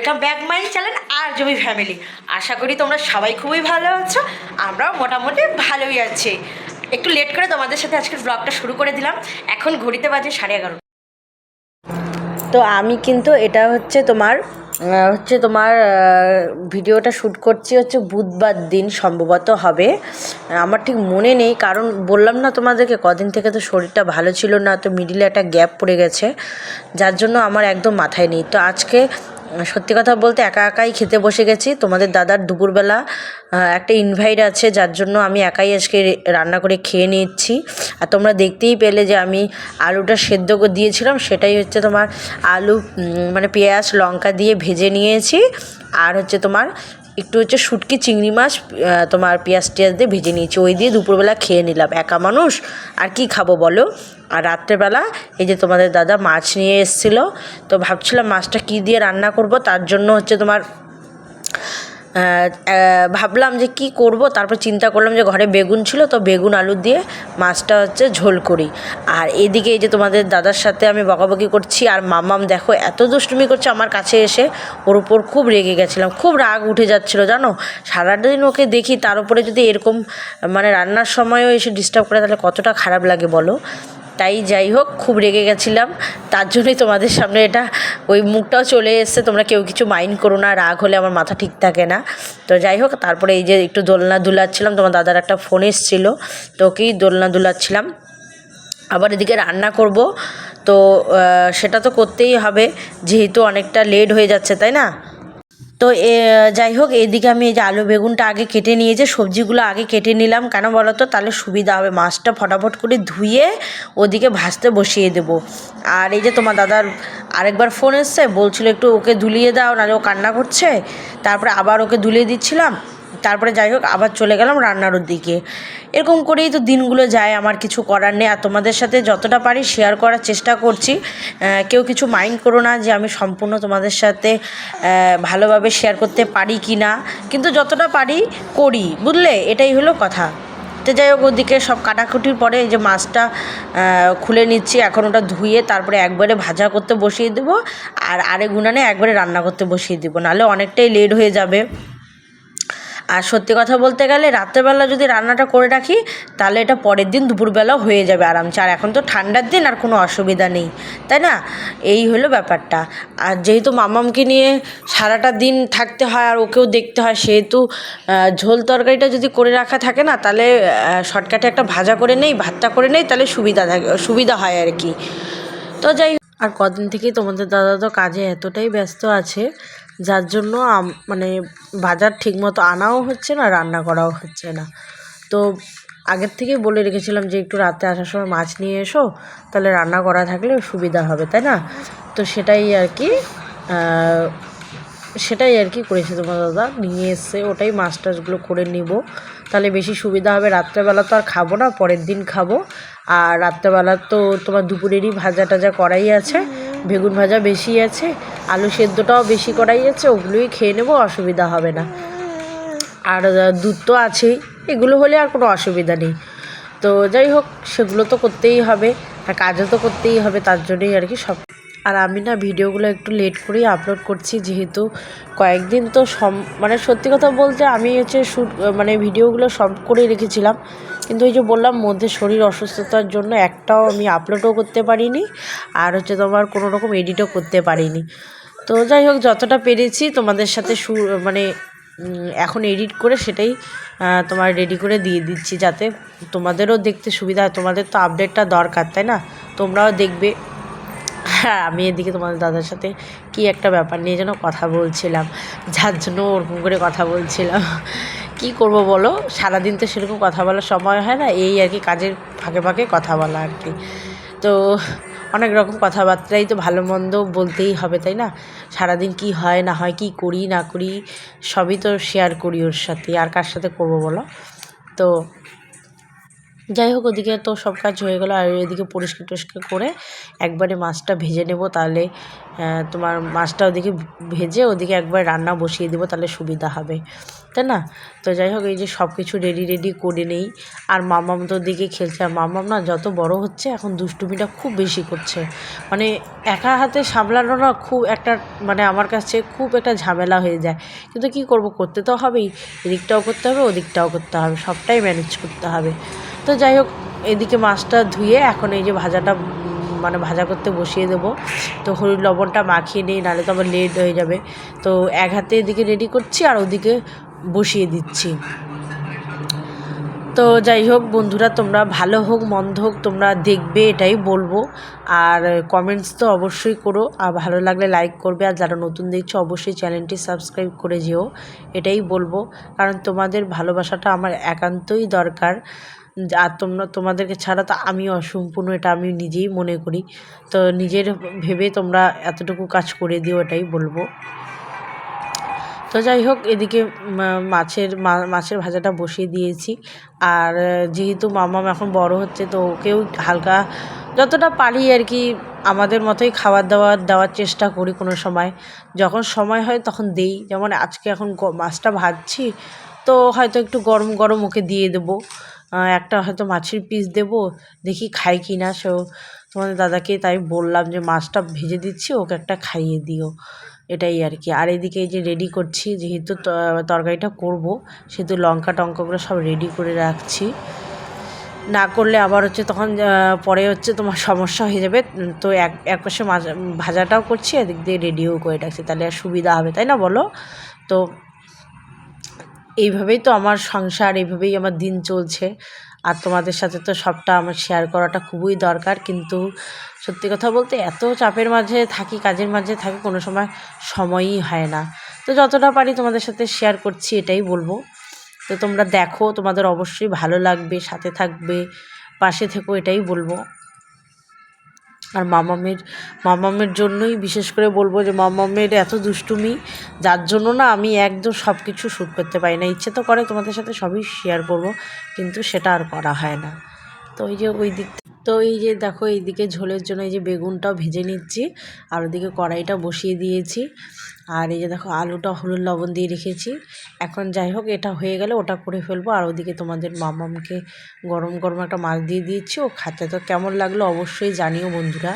Welcome back my channel আর জমি family আশা করি তোমরা সবাই খুবই ভালো আছো, আমরাও মোটামুটি ভালোই আছি। একটু লেট করে তোমাদের সাথে আজকের ব্লগটা শুরু করে দিলাম। এখন ঘড়িতে বাজে সাড়ে এগারো। তো আমি কিন্তু এটা হচ্ছে তোমার হচ্ছে তোমার ভিডিওটা শ্যুট করছি হচ্ছে বুধবার দিন সম্ভবত হবে। আমার ঠিক মনে নেই, কারণ বললাম না তোমাদেরকে, কদিন থেকে তো শরীরটা ভালো ছিল না, তো মিডিলে একটা গ্যাপ পড়ে গেছে, যার জন্য আমার একদম মাথায় নেই। তো আজকে সত্যি কথা বলতে একা একাই খেতে বসে গেছি। তোমাদের দাদার দুপুরবেলা একটা ইনভাইট আছে, যার জন্য আমি একাই আজকে রান্না করে খেয়ে নিচ্ছি। আর তোমরা দেখতেই পেলে যে আমি আলুটা সেদ্ধ করে দিয়েছিলাম, সেটাই হচ্ছে তোমার আলু মানে পেঁয়াজ, লঙ্কা দিয়ে ভেজে নিয়েছি। আর হচ্ছে তোমার একটু হচ্ছে শুটকি, চিংড়ি মাছ তোমার পেঁয়াজ টিয়াজ দিয়ে ভেজে নিয়েছি। ওই দিয়ে দুপুরবেলা খেয়ে নিলাম। একা মানুষ, আর কি খাব বলো? আর রাত্রেবেলা এই যে তোমাদের দাদা মাছ নিয়ে এসেছিল, তো ভাবছিলাম মাছটা কি দিয়ে রান্না করব, তার জন্য হচ্ছে তোমার ভাবলাম যে কি করব, তারপর চিন্তা করলাম যে ঘরে বেগুন ছিল, তো বেগুন আলু দিয়ে মাছটা হচ্ছে ঝোল করি। আর এদিকে এই যে তোমাদের দাদার সাথে আমি বকাবকি করছি, আর মামাম দেখো এত দুষ্টুমি করছে আমার কাছে এসে, ওর উপর খুব রেগে গেছিলাম, খুব রাগ উঠে যাচ্ছিল, জানো? সারাদিন ওকে দেখি, তার উপরে যদি এরকম মানে রান্নার সময়ও এসে ডিস্টার্ব করে, তাহলে কতটা খারাপ লাগে বলো? তাই যাই হোক, খুব রেগে গেছিলাম, তার জন্যই তোমাদের সামনে এটা ওই মুখটাও চলে এসছে, তোমরা কেউ কিছু মাইন্ড করো না, রাগ হলে আমার মাথা ঠিক থাকে না। তো যাই হোক, তারপরে এই যে একটু দোলনা দুলাচ্ছিলাম, তোমার দাদার একটা ফোন এসেছিল, তো ওকেই দোলনা দুলাচ্ছিলাম। আবার এদিকে রান্না করব, তো সেটা তো করতেই হবে, যেহেতু অনেকটা লেট হয়ে যাচ্ছে, তাই না? তো, এ, যাই হোক, এদিকে আমি এই যে আলু বেগুনটা আগে কেটে নিয়েছি, সবজিগুলো আগে কেটে নিলাম। কেন বলো তো, তাহলে সুবিধা হবে, মাছটা ফটাফট করে ধুয়ে ওদিকে ভাজতে বসিয়ে দেবো। আর এই যে তোমার দাদার আরেকবার ফোন এসছে, বলছিল একটু ওকে ধুলিয়ে দাও, নাহলে ও কান্না করছে। তারপরে আবার ওকে ধুলিয়ে দিচ্ছিলাম। তারপরে যাই হোক, আবার চলে গেলাম রান্নার দিকে এরকম করেই তো দিনগুলো যায়, আমার কিছু করার নেই। আর তোমাদের সাথে যতটা পারি শেয়ার করার চেষ্টা করছি। কেউ কিছু মাইন্ড করো না যে আমি সম্পূর্ণ তোমাদের সাথে ভালোভাবে শেয়ার করতে পারি কি না কিন্তু যতটা পারি করি, বুঝলে? এটাই হলো কথা। তো যাই হোক, ওদিকে সব কাটাকুটির পরে এই যে মাছটা খুলে নিচ্ছি। এখন ওটা ধুয়ে তারপরে একবারে ভাজা করতে বসিয়ে দেবো। আর আরেক গুনানে একবারে রান্না করতে বসিয়ে দেবো। নাহলে অনেকটাই লেট হয়ে যাবে। আর সত্যি কথা বলতে গেলে রাত্রেবেলা যদি রান্নাটা করে রাখি, তাহলে এটা পরের দিন দুপুরবেলা হয়ে যাবে আরামসে। আর এখন তো ঠান্ডার দিন, আর কোনো অসুবিধা নেই। তাই না? এই হলো ব্যাপারটা। আর যেহেতু মামামকে নিয়ে সারাটা দিন থাকতে হয়, আর ওকেও দেখতে হয়, সেহেতু ঝোল তরকারিটা যদি করে রাখা থাকে না, তাহলে শর্টকাটে একটা ভাজা করে নেই, ভাতটা করে নেই, তাহলে সুবিধা থাকে, সুবিধা হয় আর কি। তো যাই আর কদিন থেকেই তোমাদের দাদা তো কাজে এতটাই ব্যস্ত আছে যার জন্য মানে বাজার ঠিকমতো আনাও হচ্ছে না, রান্না করাও হচ্ছে না। তো আগের থেকেই বলে রেখেছিলাম যে একটু রাতে আসার সময় মাছ নিয়ে এসো, তাহলে রান্না করা থাকলে সুবিধা হবে, তাই না? তো সেটাই আর কি সেটাই আর কি করেছে তোমার দাদা, নিয়ে এসে ওটাই মাছ টাছগুলো করে নিব। তাহলে বেশি সুবিধা হবে, রাত্রেবেলা তো আর খাব না, পরের দিন খাব। আর রাত্রেবেলা তো তোমার দুপুরেরই ভাজা টাজা করাই আছে বেগুন ভাজা বেশি আছে, আলু সেদ্ধটাও বেশি করাই আছে, ওগুলোই খেয়ে নেব, অসুবিধা হবে না। আর দুধ তো আছেই, এগুলো হলে আর কোনো অসুবিধা নেই। তো যাই হোক, সেগুলো তো করতেই হবে, আর কাজও তো করতেই হবে, তার জন্যই আর কি সব। আর আমি না ভিডিওগুলো একটু লেট করেই আপলোড করছি, যেহেতু কয়েকদিন তো সম মানে সত্যি কথা বলতে আমি হচ্ছে শ্যুট মানে ভিডিওগুলো সব করেই রেখেছিলাম। কিন্তু ওই যে বললাম, মধ্যে শরীর অসুস্থতার জন্য একটাও আমি আপলোডও করতে পারিনি, আর হচ্ছে তোমার কোনো রকম এডিটও করতে পারিনি। তো যাই হোক, যতটা পেরেছি তোমাদের সাথে সু মানে এখন এডিট করে সেটাই তোমার রেডি করে দিয়ে দিচ্ছি, যাতে তোমাদেরও দেখতে সুবিধা হয়। তোমাদের তো আপডেটটা দরকার, তাই না? তোমরাও দেখবে। আমি এদিকে তোমাদের দাদার সাথে কি একটা ব্যাপার নিয়ে যেন কথা বলছিলাম, যার জন্য ওরকম করে কথা বলছিলাম। কি করব বলো? সারাদিন তো সেরকম কথা বলার সময় হয় না, এই আর কি কাজের ফাঁকে ফাঁকে কথা বলা আর কি। তো অনেক রকম কথাবার্তাই তো ভালো মন্দ বলতেই হবে, তাই না? সারাদিন কি হয়, না হয়, কি করি, না করি, সবই তো শেয়ার করি ওর সাথে। আর কার সাথে করব বলো? তো যাই হোক ওদিকে তো সব কাজ হয়ে গেলো। আর এদিকে পরিষ্কার টরিষ্কার করে একবারে মাছটা ভেজে নেব। তাহলে তোমার মাছটা ওদিকে ভেজে ওদিকে একবার রান্না বসিয়ে দেবো, তাহলে সুবিধা হবে। তাই না? তো যাই হোক, এই যে সব কিছু রেডি রেডি করে নেই। আর মামাম তো দিকে খেলছে। আর মামাম না যত বড় হচ্ছে, এখন দুষ্টুমিটা খুব বেশি করছে। মানে একা হাতে সামলানো না খুব একটা মানে আমার কাছে খুব একটা ঝামেলা হয়ে যায়। কিন্তু কি করব, করতে তো হবেই। এদিকটাও করতে হবে, ওদিকটাও করতে হবে। সবটাই ম্যানেজ করতে হবে। তো যাই হোক, এদিকে মাছটা ধুয়ে এখন এই যে ভাজাটা মানে ভাজা করতে বসিয়ে দেবো। তো হলুদ লবণটা মাখিয়ে নিই, নাহলে তো আবার লেট হয়ে যাবে। তো এক হাতে এদিকে রেডি করছি, আর ওদিকে বসিয়ে দিচ্ছি। তো যাই হোক বন্ধুরা, তোমরা ভালো হোক, মন্দ হোক, তোমরা দেখবে, এটাই বলব। আর কমেন্টস তো অবশ্যই করো। আর ভালো লাগলে লাইক করবে। আর যারা নতুন দেখছ, অবশ্যই চ্যানেলটি সাবস্ক্রাইব করে যেও। এটাই বলব। কারণ তোমাদের ভালোবাসাটা আমার একান্তই দরকার। আর তোমরা, তোমাদেরকে ছাড়া তো আমি অসম্পূর্ণ, এটা আমি নিজেই মনে করি। তো নিজের ভেবে তোমরা এতটুকু কাজ করে দিও, এটাই বলব। তো যাই হোক, এদিকে মাছের মাছের ভাজাটা বসিয়ে দিয়েছি। আর যেহেতু মামাম এখন বড় হচ্ছে, তো ওকেও হালকা যতটা পারি আর কি আমাদের মতোই খাবার দাবার দেওয়ার চেষ্টা করি কোনো সময়। যখন সময় হয় তখন দেই। যেমন আজকে এখন মাছটা ভাজছি, তো হয়তো একটু গরম গরম ওকে দিয়ে দেবো। একটা হয়তো মাছের পিস দেবো, দেখি খাই কি না। সো তোমাদের দাদাকে তাই বললাম যে মাছটা ভেজে দিচ্ছি, ওকে একটা খাইয়ে দিও। এটাই আর কি। আর এদিকে যে রেডি করছি, যেহেতু তরকারিটা করব, সেহেতু লঙ্কা টঙ্কাগুলো সব রেডি করে রাখছি। না করলে আবার হচ্ছে তখন পরে হচ্ছে তোমার সমস্যা হয়ে যাবে। তো এক এক পাশে ভাজাটাও করছি, এদিক দিয়ে রেডিও করে রাখছি। তাহলে আর সুবিধা হবে, তাই না বলো? তো এইভাবেই তো আমার সংসার, এইভাবেই আমার দিন চলছে। আর তোমাদের সাথে তো সবটা আমার শেয়ার করাটা খুবই দরকার। কিন্তু সত্যি কথা বলতে এত চাপের মাঝে থাকি, কাজের মাঝে থাকি, কোনো সময় সময়ই হয় না। তো যতটা পারি তোমাদের সাথে শেয়ার করছি, এটাই বলব। তো তোমরা দেখো, তোমাদের অবশ্যই ভালো লাগবে, সাথে থাকবে, পাশে থেকো, এটাই বলব। আর মামামের মামামের জন্যই বিশেষ করে বলব যে মামামের এত দুষ্টুমি, যার জন্য না আমি একদম সব কিছু শ্যুট করতে পারি না। ইচ্ছে তো করে তোমাদের সাথে সবই শেয়ার করব, কিন্তু সেটা আর করা হয় না। তো ওই যে ওই দিক তো এই যে দেখো, এইদিকে ঝোলের জন্য এই যে বেগুনটাও ভেজে নিচ্ছি, আর ওদিকে কড়াইটা বসিয়ে দিয়েছি। আর এই যে দেখো, আলুটা হলুদ লবণ দিয়ে রেখেছি। এখন যাই হোক, এটা হয়ে গেলে ওটা করে ফেলব। আর ওদিকে তোমাদের মামামকে গরম গরম একটা মাছ দিয়ে দিয়েছি। ও খাতে তো কেমন লাগল অবশ্যই জানিও বন্ধুরা।